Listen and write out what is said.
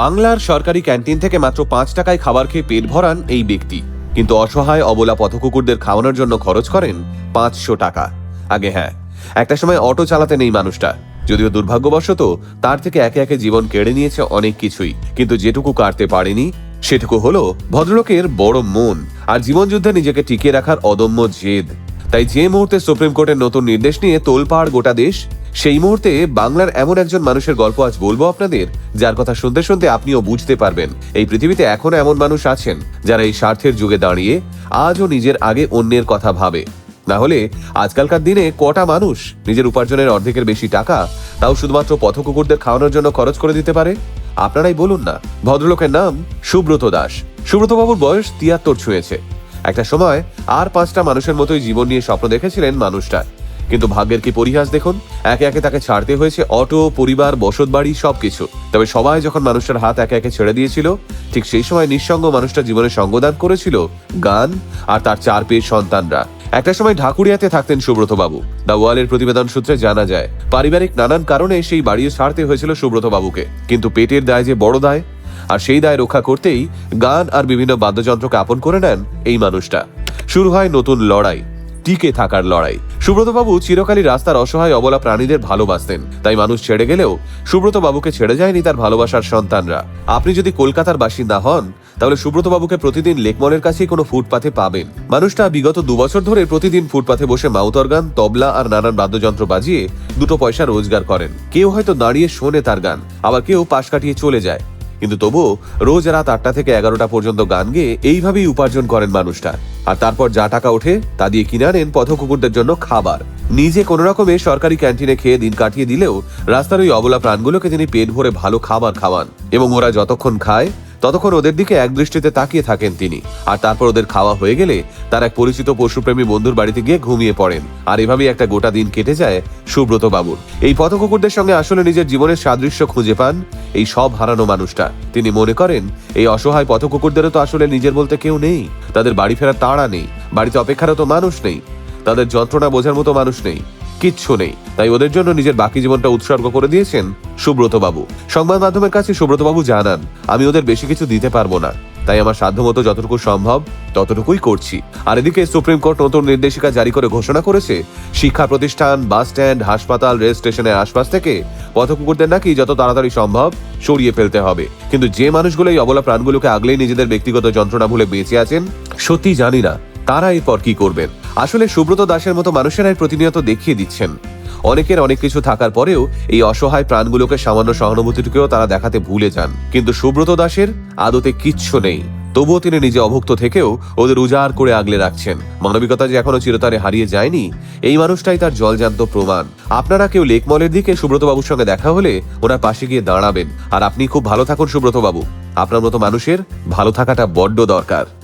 বাংলার সরকারি ক্যান্টিন থেকে মাত্র পাঁচ টাকায় খাবার খেয়ে পেট ভরান এই ব্যক্তি। কিন্তু অসহায়, অবলা পথকুকুরদের খাওয়ানোর জন্য খরচ করেন পাঁচশো টাকা। আগে হ্যাঁ একটা সময় অটো চালাতে নেই মানুষটা। যদিও দুর্ভাগ্যবশত তার থেকে একে একে জীবন কেড়ে নিয়েছে অনেক কিছুই। কিন্তু যেটুকু কাটতে পারেনি, সেটুকু হলো ভদ্রলোকের বড় মন আর জীবনযুদ্ধে নিজেকে টিকিয়ে রাখার অদম্য জেদ। তাই যে মুহূর্তে সুপ্রিম কোর্টের নতুন নির্দেশ নিয়ে তোলপাড় গোটা দেশ সেই মুহূর্তে বাংলার এমন একজন মানুষের গল্প আজ বলব আপনাদের, যার কথা শুনতে শুনতে আপনিও বুঝতে পারবেন। এই পৃথিবীতে এখনও এমন মানুষ আছেন, যারা এই স্বার্থের যুগে দাঁড়িয়ে আজও নিজের আগে অন্যের কথা ভাবে। না হলে আজকালকার দিনে কটা মানুষ নিজের উপার্জনের অর্ধেকের বেশি টাকা তাও শুধুমাত্র পথকুকুরদের খাওয়ানোর জন্য খরচ করে দিতে পারে? আপনারাই বলুন না। ভদ্রলোকের নাম সুব্রত দাস। সুব্রত বাবুর বয়স তিয়াত্তর ছুঁয়েছে। একটা সময় আর পাঁচটা মানুষের মতোই জীবন নিয়ে স্বপ্ন দেখেছিলেন মানুষটা। কিন্তু ভাগ্যের কি পরিহাস দেখুন? একে একে তাকে ছাড়তে হয়েছে অটো, পরিবার, বসত বাড়ি, সবকিছু। তবে সবাই যখন মানুষটার হাত একে একে ছেড়ে দিয়েছিল, ঠিক সেই সময় নিঃসঙ্গ মানুষটা জীবনে সঙ্গদান করেছিল, গান, আর তার চার পেয়ে সন্তানরা। একটা সময় ঢাকুরিয়াতে থাকতেন সুব্রত বাবু দা ওয়ালের প্রতিবেদন সূত্রে জানা যায়, পারিবারিক নানান কারণে সেই বাড়িও ছাড়তে হয়েছিল সুব্রত বাবুকে কিন্তু পেটের দায় যে বড় দায়, আর সেই দায় রক্ষা করতেই গান আর বিভিন্ন বাদ্যযন্ত্রকে আপন করে নেন এই মানুষটা। শুরু হয় নতুন লড়াই। টিকে থাকার লড়াই। সুব্রতবাবু চিরকালই রাস্তার অসহায় অবলা প্রাণীদের ভালোবাসতেন। তাই মানুষ ছেড়ে গেলেও সুব্রত বাবুকে ছেড়ে যায়নি তার ভালোবাসার সন্তানরা। আপনি যদি কলকাতার বাসিন্দা হন, তাহলে সুব্রত বাবুকে প্রতিদিন লেকমলের কাছেই কোনো ফুটপাথে পাবেন। মানুষটা বিগত দু বছর ধরে প্রতিদিন ফুটপাথে বসে মাউতর গান তবলা আর নানান বাদ্যযন্ত্র বাজিয়ে দুটো পয়সা রোজগার করেন। কেউ হয়তো দাঁড়িয়ে শোনে তার গান, আবার কেউ পাশ কাটিয়ে চলে যায়। কিন্তু তবুও রোজ রাত আটটা থেকে এগারোটা পর্যন্ত গান গেয়ে এইভাবেই উপার্জন করেন মানুষটা। আর তারপর যা টাকা ওঠে তা দিয়ে কিনে আনেন পথকুকুরদের জন্য খাবার। নিজে কোনো রকমে সরকারি ক্যান্টিনে খেয়ে দিন কাটিয়ে দিলেও রাস্তার ওই অবলা প্রাণগুলোকে তিনি পেট ভরে ভালো খাবার খাওয়ান এবং ওরা যতক্ষণ খায়, ততক্ষণ ওদের দিকে এক দৃষ্টিতে তাকিয়ে থাকেন তিনি। আর তারপর ওদের খাওয়া হয়ে গেলে তার এক পরিচিত পশুপ্রেমী বন্ধুর বাড়িতে গিয়ে ঘুমিয়ে পড়েন। আর এভাবেই একটা গোটা দিন কেটে যায় সুব্রত বাবুর। এই পথকুকুরদের সঙ্গে আসলে নিজের জীবনের সাদৃশ্য খুঁজে পান এই সব হারানো মানুষটা। তিনি মনে করেন, এই অসহায় পথকুকুরদেরও তো আসলে নিজের বলতে কেউ নেই। তাদের বাড়ি ফেরার তাড়া নেই, বাড়িতে অপেক্ষারত মানুষ নেই, তাদের যন্ত্রণা বোঝার মতো মানুষ নেই, কিচ্ছু নেই। তাই ওদের জন্য নিজের বাকি জীবনটা উৎসর্গ করে দিয়েছেন সুব্রতবাবু। সংবাদ মাধ্যমের কাছে সুব্রতবাবু জানান, আমি ওদের বেশি কিছু দিতে পারব না। তাই আমার সাধ্যমতো যতটুকু সম্ভব, ততটুকুই করছি। আর এদিকে সুপ্রিম কোর্ট নতুন নির্দেশিকা জারি করে ঘোষণা করেছে, শিক্ষা প্রতিষ্ঠান, বাস স্ট্যান্ড, হাসপাতাল, রেল স্টেশনের আশপাশ থেকে পথকুকুরদের নাকি যত তাড়াতাড়ি সম্ভব সরিয়ে ফেলতে হবে। কিন্তু যে মানুষগুলো এই অবলা প্রাণগুলোকে আগলেই নিজেদের ব্যক্তিগত যন্ত্রণা ভুলে বেঁচে আছেন সত্যি জানি না তারা এরপর কি করবেন। আসলে সুব্রত দাসের মতো মানুষেরাই প্রতিনিয়ত দেখিয়ে দিচ্ছেন। অনেকের অনেক কিছু থাকার পরেও এই অসহায় প্রাণগুলোকে সামান্য সহানুভূতিটুকুও তারা দেখাতে ভুলে যান। কিন্তু সুব্রত দাসের আদতে কিচ্ছু নেই। তবুও তিনি নিজে অভুক্ত থেকেও ওদের উজাড় করে আগলে রাখছেন। মানবিকতা যে এখনও চিরতরে হারিয়ে যায়নি, এই মানুষটাই তার জলজান্ত প্রমাণ। আপনারা কেউ লেকমলের দিকে সুব্রতবাবুর সঙ্গে দেখা হলে ওনার পাশে গিয়ে দাঁড়াবেন। আর আপনি খুব ভালো থাকুন সুব্রতবাবু। আপনার মতো মানুষের ভালো থাকাটা বড্ড দরকার।